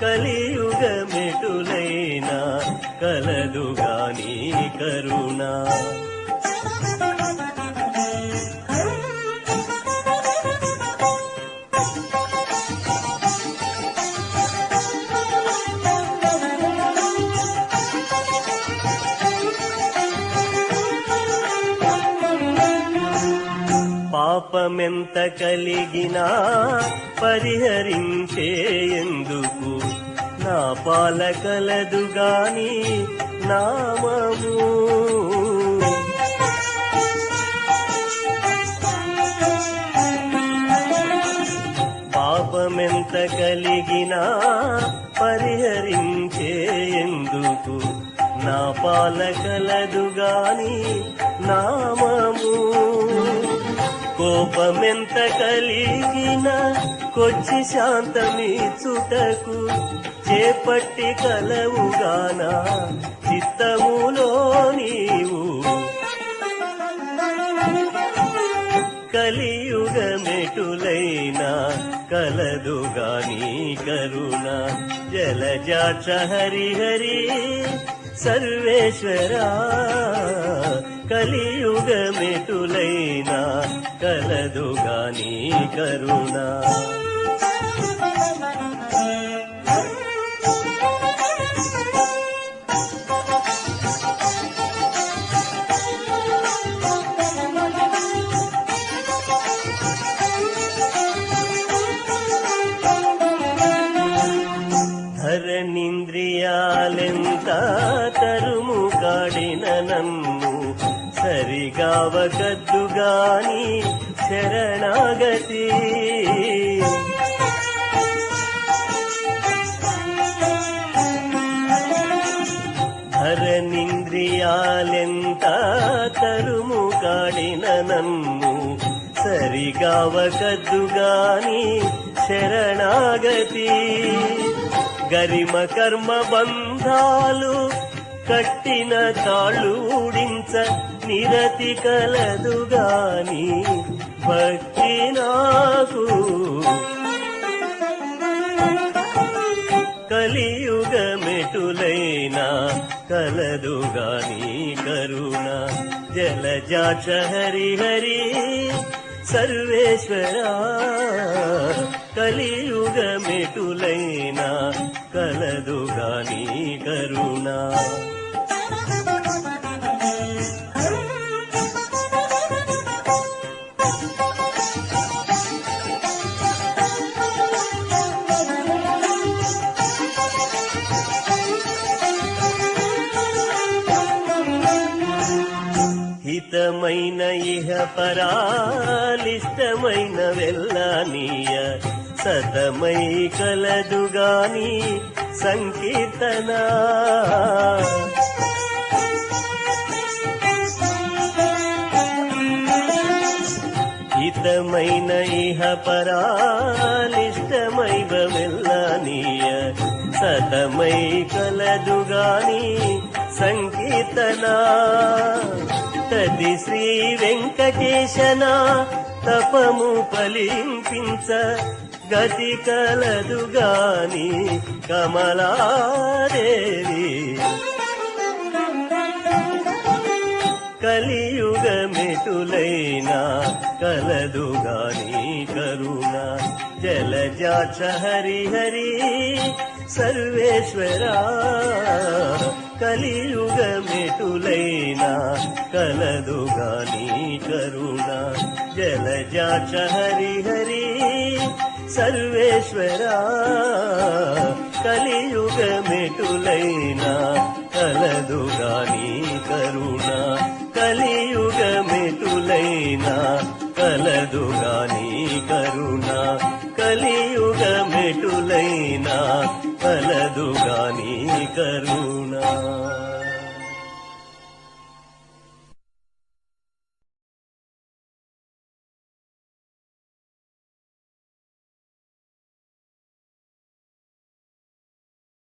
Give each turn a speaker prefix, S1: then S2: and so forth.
S1: కలియుగ మెటులైన కలదుగాని కరుణ. పాపమెంత కలిగినా పరిహరించేందుకు నా పాలకలదుగాని గాని నామము. పాపమెంత కలిగినా పరిహరించేందుకు నా పాల గాని నామము. కోపమెంత కలిగిన కొచ్చి శాంతమీచుటకు చేపట్టి కలవుగాన చిత్తములో నీవు కలియుగ కలదుగా నీ కరుణ. జలజాక్ష హరిహరి సర్వేశ్వరా సర్వేశ్వర. కలియుగ మెటులైన కలదుగాని కరుణ. శరణింద్రియాలెంత తరుము కాడిన నన్ను సరిగావగద్దుగాని శరణాగతి. ధరణింద్రియాలెంత తరుము కాడిన నన్ను సరిగావగద్దుగాని శరణాగతి. గరిమ కర్మ బంధాలు కట్టిన తాళ్ళు ఊడించ నిరతి కలదుగాని భక్తి నాకు. కలియుగ మెటులైన కలదుగాని కరుణ. జలజాచ హరి హరి సర్వేశ్వర కలియుగ మెటులైన కలదుగాని కరుణ. హితమైన ఇహ పరాలిష్టమైన వెళ్ళనీయ సతమై కలదుగాని సంకీర్తన. హితమైన ఇహ పరాలిష్టమై వెళ్ళనీయ సతమై కలదుగాని సంకీర్తన. తది శ్రీ వెంకటేశన తపము ఫలింపించ గతి కలదు గాని కమలాదేవి. కలియుగ కలదు గాని కరుణ. జలజాక్ష హరి హరి సర్వేశ్వర. కలియుగ మెటులైన కలదుగాని కరుణ. జలజాక్ష హరి హరి సర్వేశ్వరా కలియుగమెటులైనా కలదుగా నీ కరుణ. కలియుగమెటులైనా కలదుగా నీ కరుణ. కలియుగమెటులైనా కలదుగా నీ కరుణ.